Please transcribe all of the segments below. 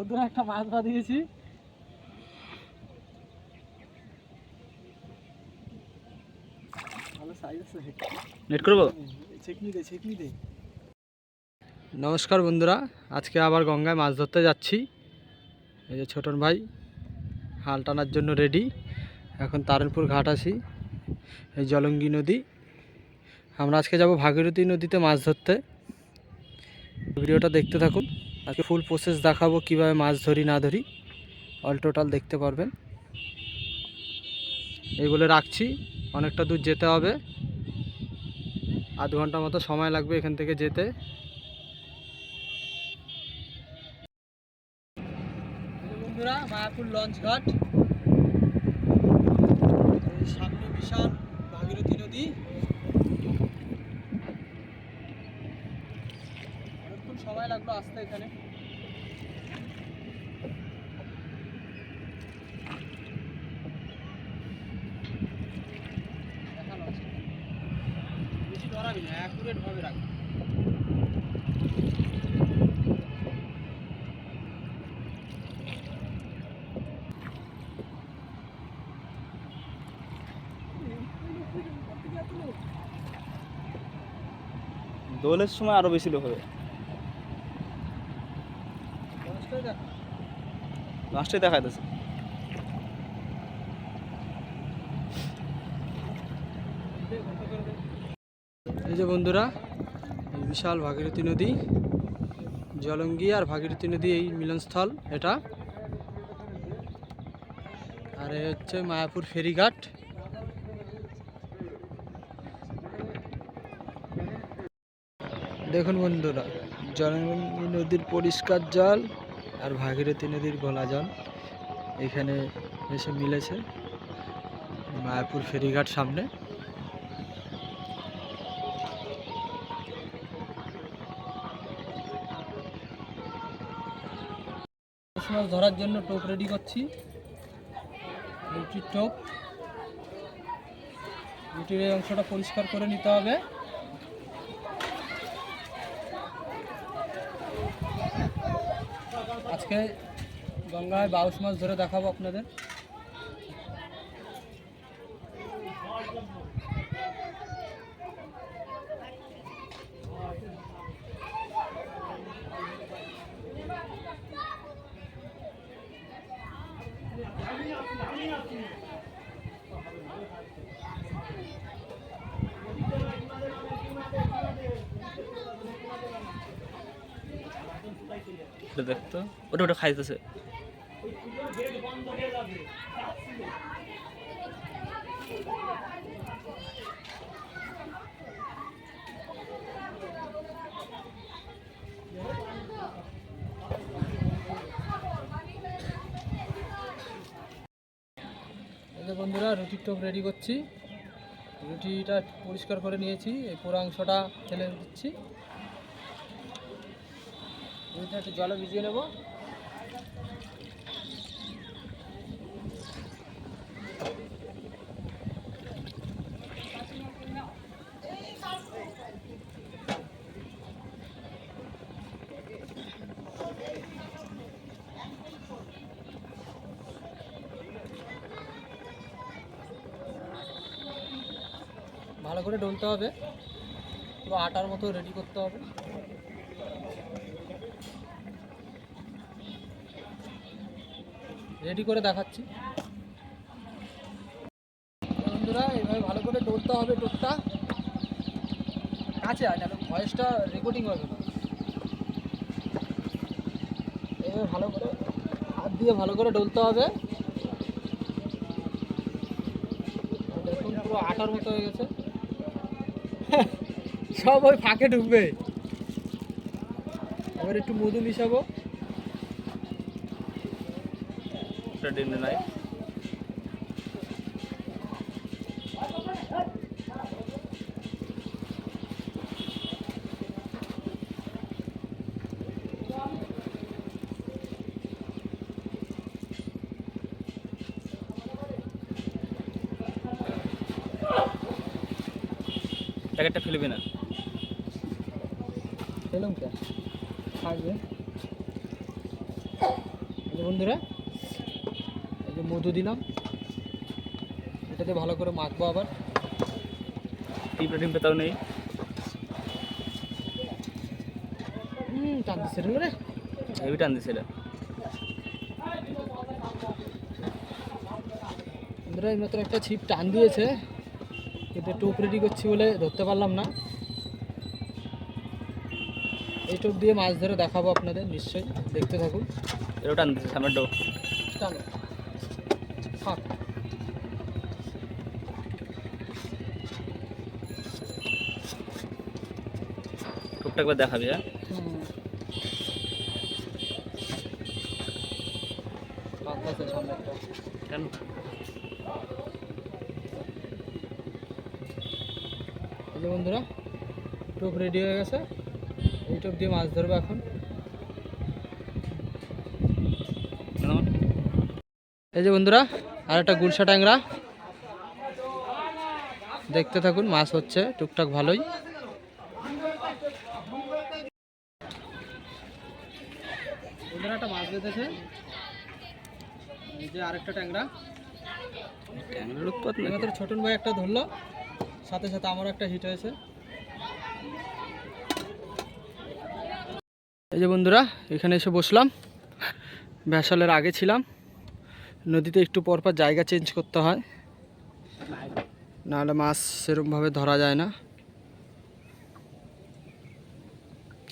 ওদের একটা মাছ ধরা দিয়েছি নেট করব? নমস্কার বন্ধুরা আজকে আবার গঙ্গায় মাছ ধরতে যাচ্ছি। এই যে ছোটন ভাই হাল টানার জন্য রেডি এখন তারণপুর ঘাট আছি এই জলঙ্গি নদী। আমরা আজকে যাব ভাগীরথী নদীতে মাছ ধরতে। ভিডিওটা দেখতে থাকুন। আজকে ফুল প্রসেস দেখাবো কীভাবে মাছ ধরি, না ধরি। অল টোটাল দেখতে পারবেন। এই বলে রাখছি। অনেকটা দূর যেতে হবে। আধ ঘণ্টা মতো সময় লাগবে এখান থেকে যেতে। বন্ধুরা, মায়াপুর লঞ্চ সামনে বিশাল ভাগীরথী নদী অনেকক্ষণ সময় লাগল আসতে এখানে। দোলের সময় আরও বেশি লোক হবে দশটাই দেখা লাস্টে দেখা যাচ্ছে এই যে বন্ধুরা, এই বিশাল ভাগীরথী নদী, জলঙ্গি আর ভাগীরথী নদী এই মিলনস্থল এটা। আর এই হচ্ছে মায়াপুর ফেরিঘাট। দেখুন বন্ধুরা, জলঙ্গি নদীর পরিষ্কার জল আর ভাগীরথী নদীর গলা জল এখানে এসে মিলেছে মায়াপুর ফেরিঘাট সামনে। মাছ ধরার জন্য টোপ রেডি করছি। রুটির টোপ। এই অংশটা পরিষ্কার করে নিতে হবে। আজকে গঙ্গায় বাউশ মাছ ধরে দেখাবো আপনাদের। এটা দেখতো। ওটা ওটা খাইতেছে। বন্ধুরা রুটির টোপ রেডি করছি। রুটিটা পরিষ্কার করে নিয়েছি। এই পুরো অংশটা ফেলে দিচ্ছি। রুটিটা একটু জলে ভিজিয়ে নেব। ভালো করে ডলতে হবে। পুরো আটার মতো রেডি করতে হবে। রেডি করে দেখাচ্ছি। বন্ধুরা, এইভাবে ভালো করে ডলতে হবে টোপটা কাছে নাহলে ভয়েসটা রেকর্ডিং হবে না এইভাবে ভালো করে হাত দিয়ে ভালো করে ডলতে হবে। দেখুন, পুরো আটার মতো হয়ে গেছে। সব ওই ফাঁকে ঢুকবে। এবার একটু মধু মিশাবো। এটা ডিম নাই প্যাকেটটা ফেলবি না পেলাম কে? থাকবে বন্ধুরা মধু দিলাম। এটাতে ভালো করে মাখবো আবার। টিপটা টিম পেতাও নেই হুম টানতেছে রে রে। হেভি টান দিছে বন্ধুরা একটা ছিপ টান দিয়েছে। কিন্তু টোপ রেডি করছি বলে ধরতে পারলাম না। এই টোপ দিয়ে মাছ ধরে দেখাবো আপনাদের নিশ্চয়ই। দেখতে থাকুন। এটাও টান দিছে সামনের ডো চলো থাক। টুকটাক করে দেখাবি হ্যাঁ? কেন? বন্ধুরা টোপ রেডি হয়ে গেছে। এই টোপ দিয়ে মাছ ধরবো এখন। এই যে বন্ধুরা আর একটা গুলশা ট্যাংরা। দেখতে থাকুন মাছ হচ্ছে টুকটাক ভালোই। একটা মাছ বেঁধেছে। এই যে আরেকটা ট্যাংরা। ট্যাংরার উৎপাত নাকি? আমাদের ছোটন ভাই একটা ধরলো। সাথে সাথে একটা হিট হয়েছে। এই যে বন্ধুরা এখানে এসে বসলাম। ভ্যাসালের আগে ছিলাম। নদীতে একটু পর পর জায়গা চেঞ্জ করতে হয়। নাহলে মাছ সেরকমভাবে ধরা যায় না।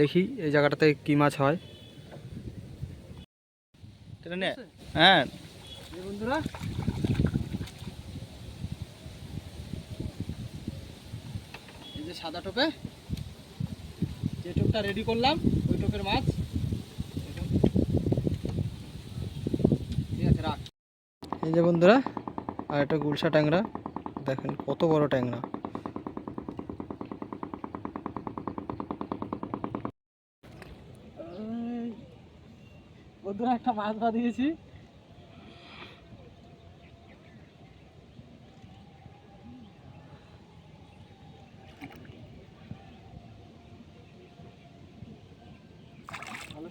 দেখি এই জায়গাটাতে কি মাছ হয়। হ্যাঁ। এই বন্ধুরা। এই যে সাদা টোপে যে টোপটা রেডি করলাম ওই টোপের মাছ দেখুন। ঠিক আছে রাখ এই যে বন্ধুরা আর একটা গুলশা ট্যাংরা। দেখেন কত বড় ট্যাংরা। বন্ধুরা একটা মাছ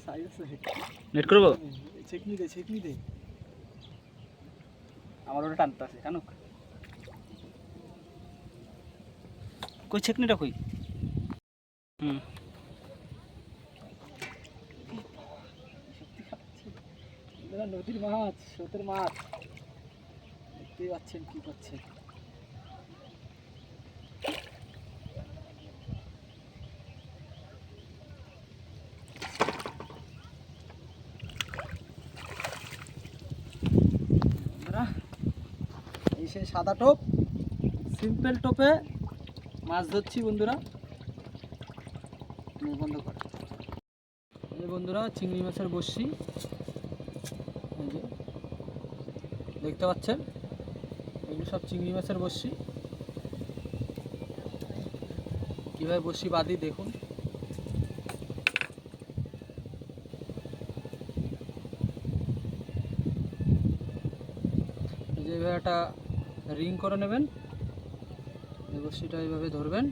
সাইজ আছে। নেট করব? চেকনি দে চেকনি দে। আমার ওটা টানতে আছে, টানুক। কই ছেকনিটা কই? হুম। নদীর মাছ, স্রোতের মাছ। দেখতেই পাচ্ছেন কি করছে বন্ধুরা, এই সেই সাদা টোপ। সিম্পল টোপে মাছ ধরছি বন্ধুরা। বন্ধ কর। বন্ধুরা, চিংড়ি মাছের বসছি দেখতে পাচ্ছেন? এগুলো সব চিংড়ি মাছের বসছি কীভাবে বসি বাঁধি দেখুন। এই যে এইভাবে একটা রিং করে নেবেন। বসিটা এইভাবে ধরবেন।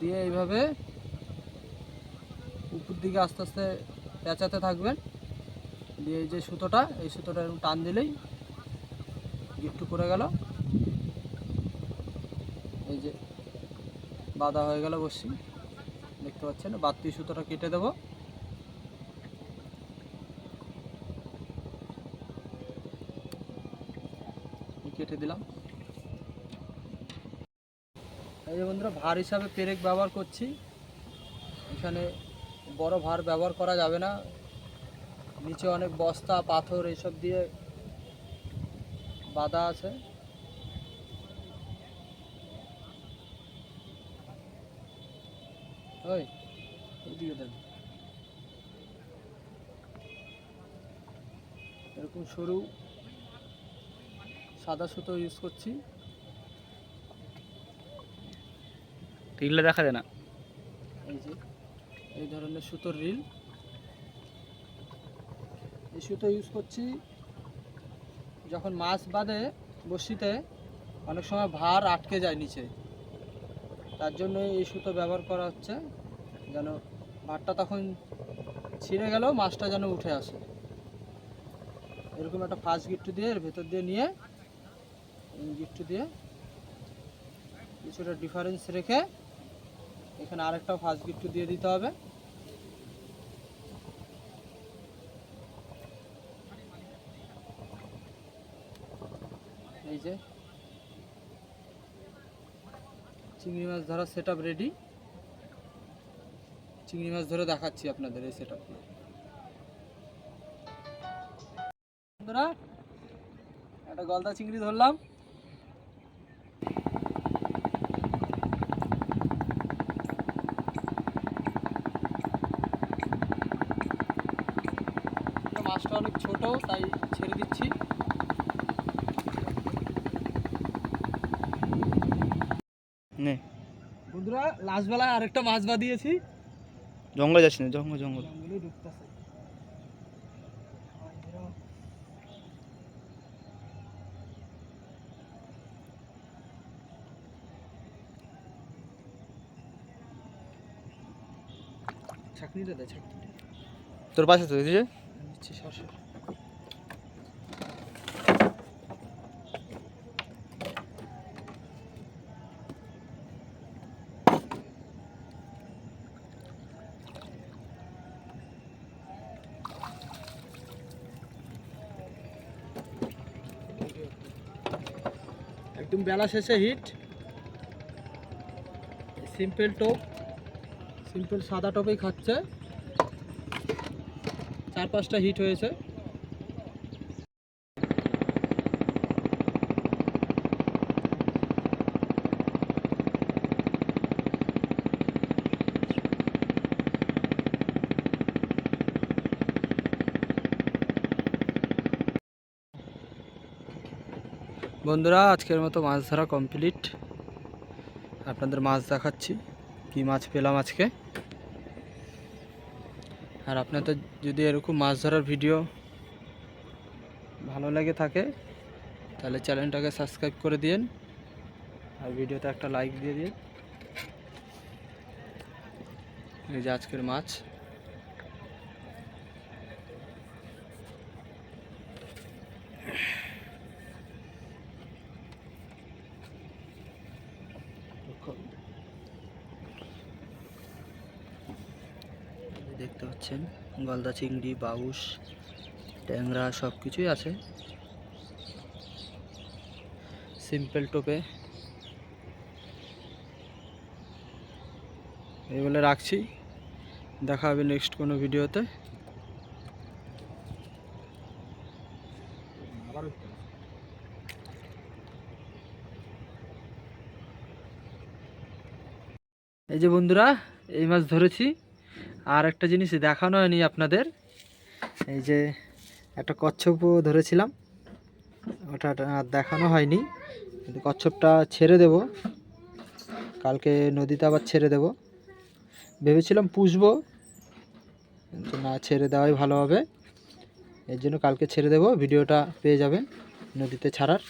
দিয়ে এইভাবে উপর দিকে আস্তে আস্তে পেঁচাতে থাকবেন। দিয়ে যে সুতোটা, এই সুতোটা টান দিলেই গিফট করে গেল। এই যে বাঁধা হয়ে গেল বসি। দেখতে পাচ্ছেন, বাড়তি সুতোটা কেটে দেব। কেটে দিলাম। এই যে বন্ধুরা, ভার হিসাবে পেরেক ব্যবহার করছি। এখানে বড় ভার ব্যবহার করা যাবে না। নিচে অনেক বস্তা, পাথর এইসব দিয়ে বাঁধা আছে। ওই এরকম সরু সাদা সুতো ইউজ করছি। রিলটা দেখা যায় না? এই যে এই ধরনের সুতোর রিল। এই সুতো ইউজ করছি। যখন মাছ বাঁধে বসিতে অনেক সময় ভার আটকে যায় নিচে। তার জন্য এই সুতো ব্যবহার করা হচ্ছে। যেন ভারটা তখন ছিঁড়ে গেলেও মাছটা যেন উঠে আসে। এরকম একটা ফার্স্ট গিট্টু দিয়ে এর ভেতর দিয়ে নিয়ে গিট্টু দিয়ে কিছুটা ডিফারেন্স রেখে এখানে আরেকটা ফার্স্ট গিট্টু দিয়ে দিতে হবে। এই যে চিংড়ি মাছ ধরার সেট রেডি চিংড়ি মাছ ধরে দেখাচ্ছি আপনাদের এই সেট বন্ধুরা, একটা গলদা চিংড়ি ধরলাম। মাছটা অনেক ছোট তাই ছেড়ে দিচ্ছি। নে। বন্ধুরা লাস্ট বেলায় আরেকটা মাছ বাদিয়েছি জঙ্গলে যাচ্ছি না জঙ্গল জঙ্গল। ঢুকতেছে। তোর পাশে তো দিদি সরষে একদম বেলা শেষে হিট। সিম্পল টোপ সিম্পল সাদা টোপেই খাচ্ছে। চার পাঁচটা হিট হয়েছে। বন্ধুরা, আজকের মতো মাছ ধরা কমপ্লিট আপনাদের মাছ দেখাচ্ছি, কি মাছ পেলাম আজকে। আর আপনাদের যদি এরকম মাছ ধরার ভিডিও ভালো লাগে থাকে, তাহলে চ্যানেলটাকে সাবস্ক্রাইব করে দিন আর ভিডিওতে একটা লাইক দিয়ে দিন। এই যে আজকের মাছ দেখতে পাচ্ছেন গলদা চিংড়ি বাউস ট্যাংরা সব কিছুই আছে। সিম্পল টোপে। এই বলে রাখছি। দেখা হবে নেক্সট কোনো ভিডিওতে। এই যে বন্ধুরা, এই মাছ ধরেছি। আর একটা জিনিস দেখানো হয়নি আপনাদের। এই যে একটা কচ্ছপও ধরেছিলাম, ওটা আর দেখানো হয়নি। কিন্তু কচ্ছপটা ছেড়ে দেব। কালকে নদীতে আবার ছেড়ে দেব। ভেবেছিলাম পুষবো, কিন্তু না, ছেড়ে দেওয়াই ভালো হবে। এর জন্য কালকে ছেড়ে দেব। ভিডিওটা পেয়ে যাবেন নদীতে ছাড়ার।